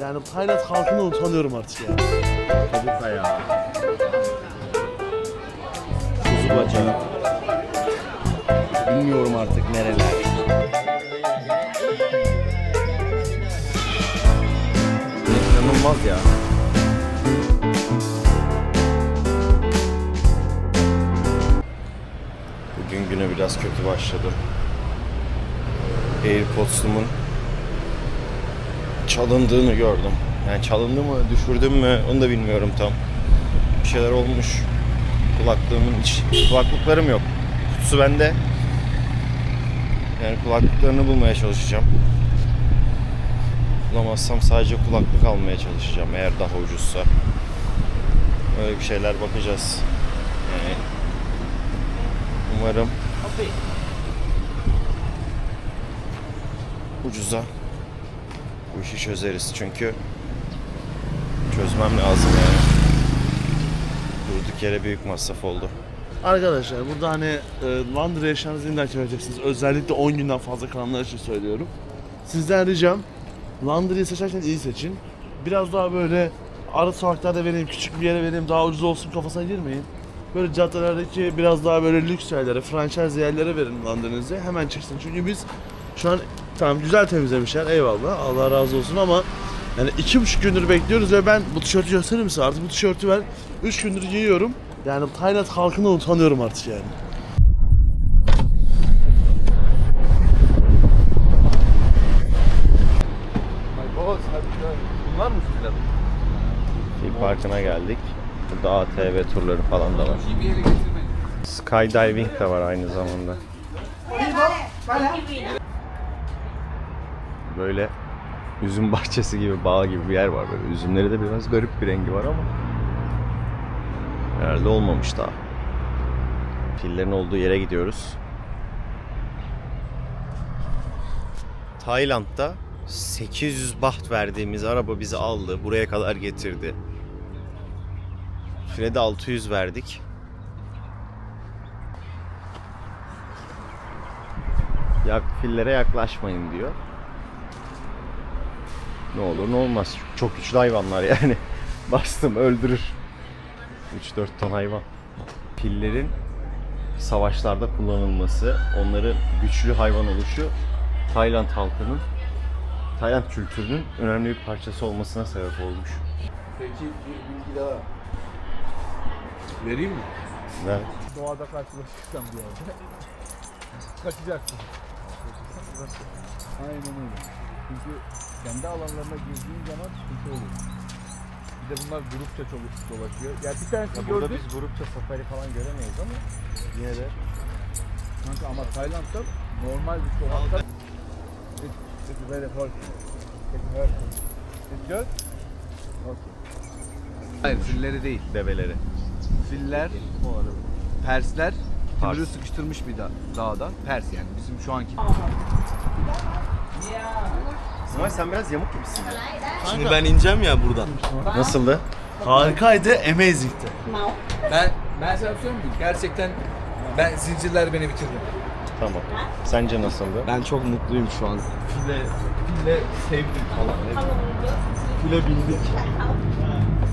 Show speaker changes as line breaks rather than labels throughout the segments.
Yani Tayland halkını utanıyorum artık yani.
Tavuk ayağı. Kuzu bacağı. Bilmiyorum artık nereler. İnanılmaz ya. Bugün güne biraz kötü başladı. AirPods'umun çalındığını gördüm. Yani çalındı mı, düşürdüm mü onu da bilmiyorum tam. Bir şeyler olmuş. Kulaklığımın iç, kulaklıklarım yok. Kutusu bende. Yani kulaklıklarını bulmaya çalışacağım. Bulamazsam sadece kulaklık almaya çalışacağım eğer daha ucuzsa. Öyle bir şeyler bakacağız. Yani umarım ucuza bu işi çözeriz çünkü çözmem lazım yani. Durduk yere büyük masraf oldu.
Arkadaşlar burada hani e, Londra yaşayanınızı illa çevireceksiniz. Özellikle 10 günden fazla kalanlar için söylüyorum. Sizden ricam Londra'yı seçerken iyi seçin. Biraz daha böyle ara sokaklarda vereyim, küçük bir yere vereyim, daha ucuz olsun kafasına girmeyin. Böyle caddelerdeki biraz daha böyle lüks yerlere, franchise yerlere verin Londra'nızı. Hemen çıksın. Çünkü biz şu an tamam güzel temizlemişler eyvallah Allah razı olsun ama yani iki buçuk gündür bekliyoruz ve ben bu tişörtü gösterir misin artık bu tişörtü ben üç gündür giyiyorum. Yani Tayland halkına utanıyorum artık yani.
Bunlar mı sizler?
Fil Parkı'na geldik. Burada ATV turları falan da var. Skydiving de var aynı zamanda. Böyle üzüm bahçesi gibi, bağ gibi bir yer var böyle. Üzümleri de biraz garip bir rengi var ama herhalde olmamış daha. Fillerin olduğu yere gidiyoruz. Tayland'da 800 baht verdiğimiz araba bizi aldı. Buraya kadar getirdi. File de 600 verdik. Yak, fillere yaklaşmayın diyor. Ne olur ne olmaz. Çok güçlü hayvanlar yani. Bastım öldürür. 3-4 ton hayvan. Fillerin savaşlarda kullanılması, onların güçlü hayvan oluşu Tayland halkının, Tayland kültürünün önemli bir parçası olmasına sebep olmuş.
Peki bir bilgi daha vereyim mi?
Ve
Doğada karşılaşırsan bir yerde kaçacaksın. Aynen öyle. Çünkü kendi alanlarına girdiğin zaman sıkıntı olur. Bir de bunlar grupça çalış, dolaşıyor. Ya bir tanesi gördük.
biz grupça safari falan göremeyiz ama yine de
Kanka ama Tayland'da normal bir sokakta It's, it's very hard. It's hard. It's good? Okay. Hayır filleri değil.
develeri.
Filler, Persler
Pars.
tümürü sıkıştırmış bir da dağda. Pers yani bizim şu anki.
İsmail sen biraz yamuk gibisin ya.
Şimdi ben ineceğim ya buradan.
Nasıldı?
Harikaydı, amazing'ti.
Ben ben sana söyleyeyim mi? Gerçekten ben zincirler beni bitirdi.
Tamam. Sence nasıldı?
Ben çok mutluyum şu an. File, file sevdik falan. File bindik.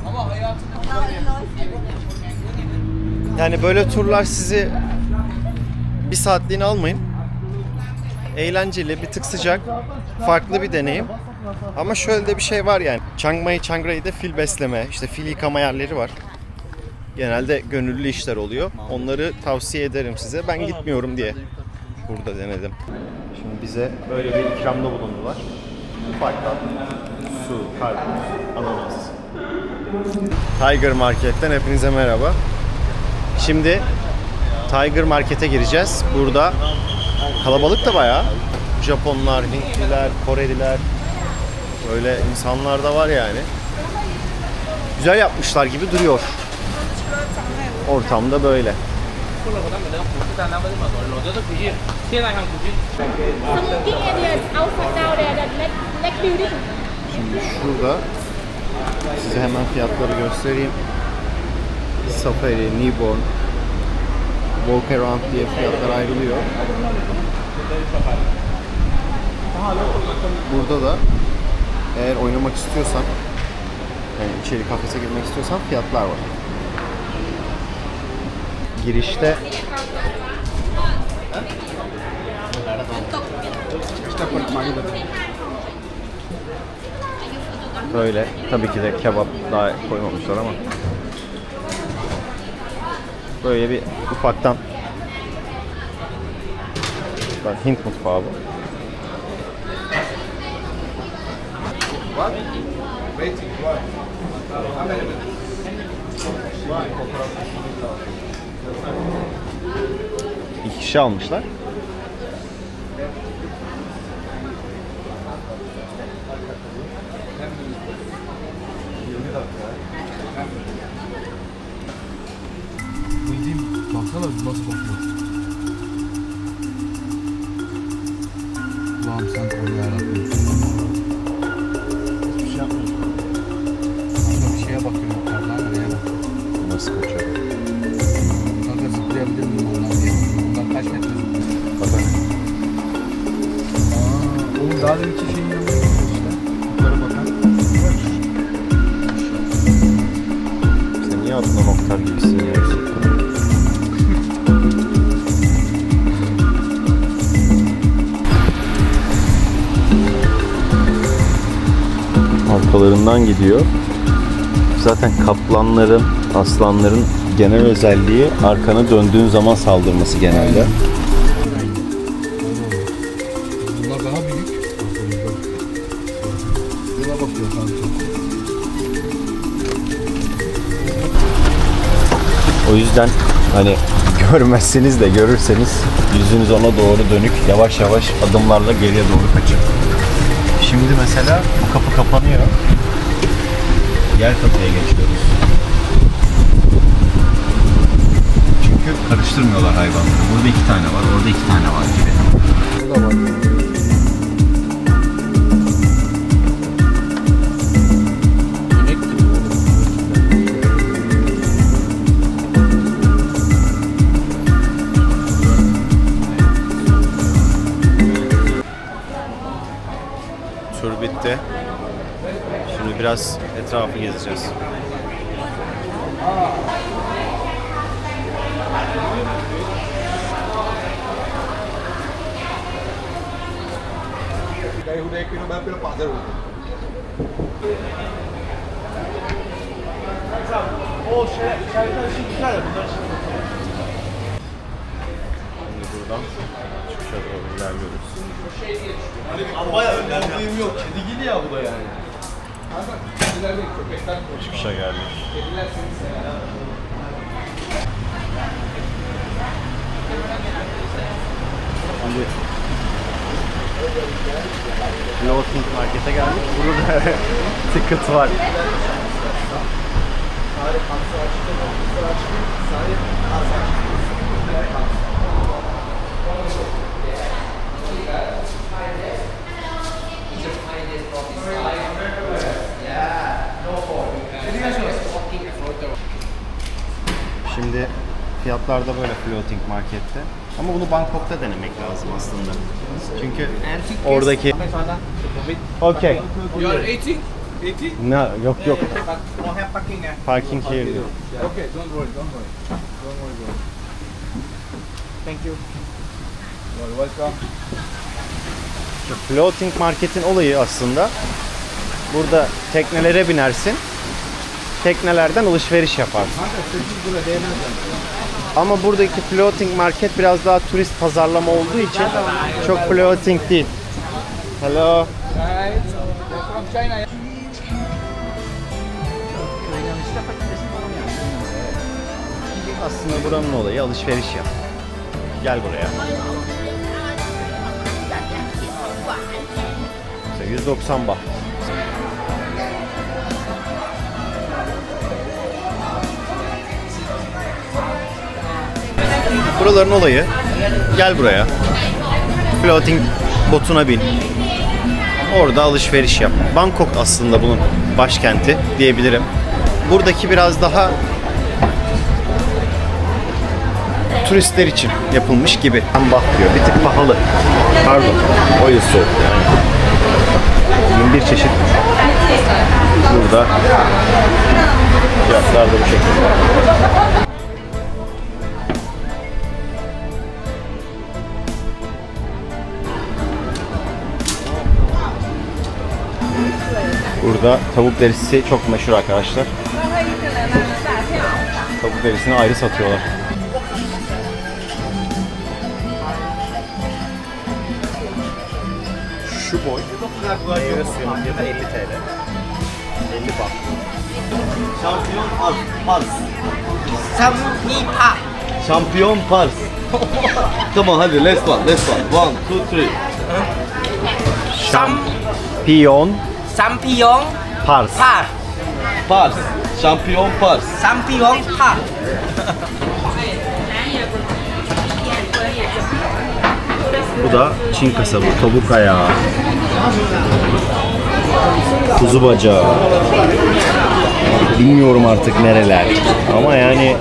Ama hayatımda
Yani böyle turlar sizi bir saatliğine almayın. Eğlenceli, bir tık sıcak, farklı bir deneyim. Ama şöyle de bir şey var yani. Chiang Mai, Chiang Rai'de fil besleme, işte fil yıkama yerleri var. Genelde gönüllü işler oluyor. Onları tavsiye ederim size. Ben gitmiyorum diye burada denedim. Şimdi bize böyle bir ikramda bulundular. Ufaktan su, karpuz, ananas. Tiger Market'ten hepinize merhaba. Şimdi Tiger Market'e gireceğiz. Burada Kalabalık da bayağı. Japonlar, Hintliler, Koreliler. Öyle insanlar da var yani. Güzel yapmışlar gibi duruyor. Ortamda böyle. Şimdi şurada size hemen fiyatları göstereyim. Safari, Newborn, Walk Around diye fiyatlar ayrılıyor. Burada da Eğer oynamak istiyorsan, yani içeri kafese girmek istiyorsan fiyatlar var. Girişte böyle tabii ki de kebap daha koymamışlar ama böyle bir ufaktan Bak Hint mutfağı bu. İki kişi almışlar.
Baksana nasıl kokuyor. Allah'ım sen koru yarabbim.
Hiçbir şey yapmıyoruz.
Kanka bir şeye bakıyorum yukarıdan nereye bakıyorum.
Nasıl kaçıyor?
Kanka zıplayabilir miyim ondan diye. Ondan kaç metre zıplıyor?
Bakın.
Aa, oğlum daha deminki şeyin yanında işte. Yukarı bakan.
Sen niye Adnan Oktar gibisin ya? Arkalarından gidiyor. Zaten kaplanların, aslanların genel özelliği arkana döndüğün zaman saldırması genelde.
Bunlar daha büyük. Yola bakıyor kanka.
O yüzden hani görmezseniz de görürseniz yüzünüz ona doğru dönük yavaş yavaş adımlarla geriye doğru kaçın. Şimdi mesela bu kapı kapanıyor. Diğer kapıya geçiyoruz. Çünkü karıştırmıyorlar hayvanları. Burada iki tane var, orada iki tane var gibi. Etrafı gezeceğiz.
O şey, şarkılar için güzel ya bunlar.
Şimdi buradan çıkışa doğru ilerliyoruz.
Ama bayağı önemliyim yok. Kedi gibi ya bu da yani.
Çıkışa geldik. Şimdi Floating Market'e geldik. Burada da ticket var. Şimdi fiyatlar da böyle floating markette. Ama bunu Bangkok'ta denemek lazım aslında. Çünkü oradaki Okay.
You are eating? Eating?
No, yok yok.
Parking?
Parking here.
Okay, don't worry, don't worry. Don't worry, bro. Thank you. You are welcome.
Floating marketin olayı aslında burada teknelere binersin. Teknelerden alışveriş yaparsın.
Kanka 8 lira değmez yani.
Ama buradaki floating market biraz daha turist pazarlama olduğu için çok floating değil. Hello. Aslında buranın olayı alışveriş yap. Gel buraya. Mesela 190 baht. Buraların olayı gel buraya. Floating botuna bin. Orada alışveriş yap. Bangkok aslında bunun başkenti diyebilirim. Buradaki biraz daha turistler için yapılmış gibi. Hem bak diyor. Bir tık pahalı. Pardon. O yüzden soğuk yani. bin bir çeşit burada. Tavuk derisi çok meşhur arkadaşlar. Tavuk derisini ayrı satıyorlar. Şu boy. Meyvesi ya 50 TL. 50 bak.
Şampiyon Pars. Pars. Şampiyon Pars. Come on hadi let's one, let's one. One, two, three.
Şampiyon. Sampiyon.
Pars.
Par.
Pars. Şampiyon Pars.
Şampiyon par.
Bu da Çin kasabı, tavuk ayağı. Kuzu bacağı. Bilmiyorum artık nereler. Ama yani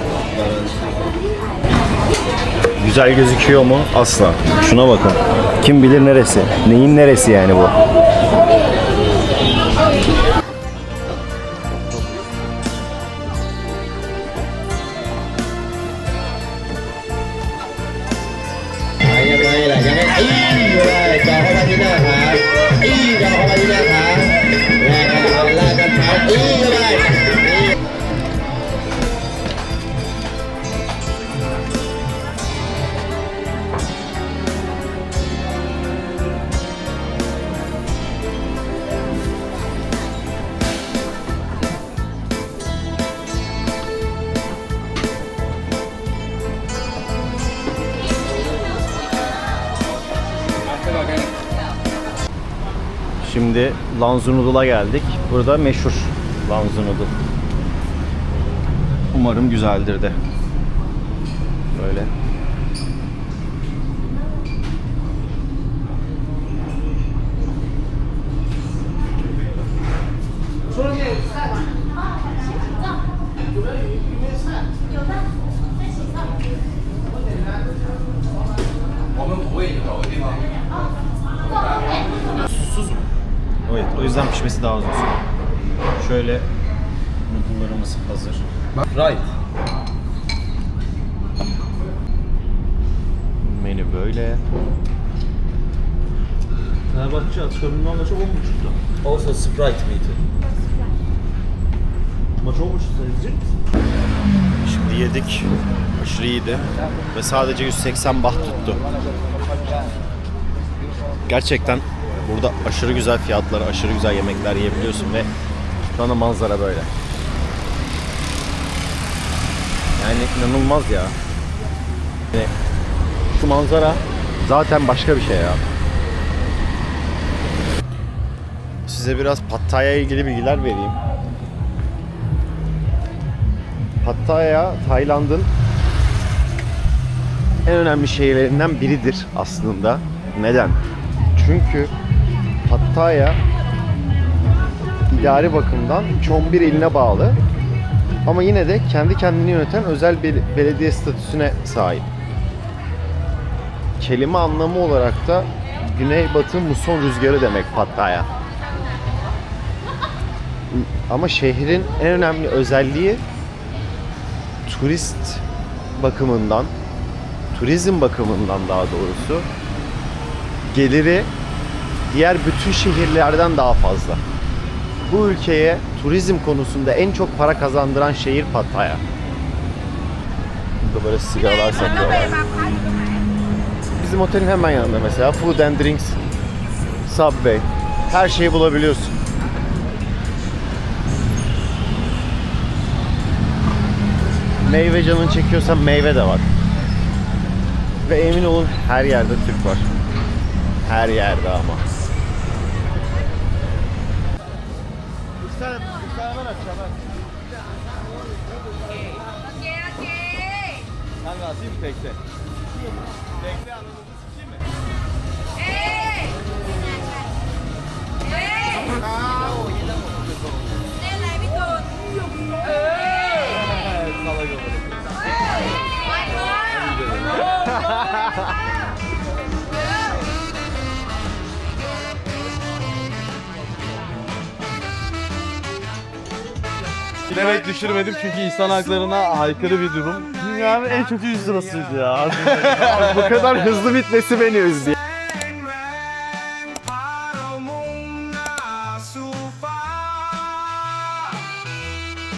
güzel gözüküyor mu? Asla. Şuna bakın. Kim bilir neresi? Neyin neresi yani bu? Şimdi Lanzu Noodle'a geldik. Burada meşhur Lanzu Noodle. Umarım güzeldir de. Böyle. Evet, o yüzden pişmesi daha uzun sürüyor. Şöyle noodle'larımız hazır.
Right.
Menü böyle.
Fenerbahçe açık önünden maçı 10.30'da. Also Sprite miydi? Maç 10.30'da izleyecek misin?
Şimdi yedik. Aşırı iyiydi. Ve sadece 180 baht tuttu. Gerçekten burada aşırı güzel fiyatlar, aşırı güzel yemekler yiyebiliyorsun ve şu manzara böyle. Yani inanılmaz ya. Yani şu manzara zaten başka bir şey ya. Size biraz Pattaya'ya ilgili bilgiler vereyim. Pattaya Tayland'ın en önemli şehirlerinden biridir aslında. Neden? Çünkü Pattaya idari bakımdan Çonbir iline bağlı. Ama yine de kendi kendini yöneten özel bir belediye statüsüne sahip. Kelime anlamı olarak da Güneybatı muson rüzgarı demek Pattaya. Ama şehrin en önemli özelliği turist bakımından, turizm bakımından daha doğrusu geliri diğer bütün şehirlerden daha fazla. Bu ülkeye turizm konusunda en çok para kazandıran şehir Pattaya. Burada böyle sigaralar satıyorlar. Bizim otelin hemen yanında mesela Food and Drinks, Subway, her şeyi bulabiliyorsun. Meyve canın çekiyorsa meyve de var. Ve emin olun her yerde Türk var. Her yerde ama.
tane, bir tane ver aşağıdan. Okey, okey. Kanka atayım mı tekte? Tekte anladın. Salak olur. Vay vay.
Bilerek düşürmedim çünkü insan haklarına aykırı bir durum. Dünyanın en kötü 100 lirasıydı ya.
Bu kadar hızlı bitmesi beni üzdü.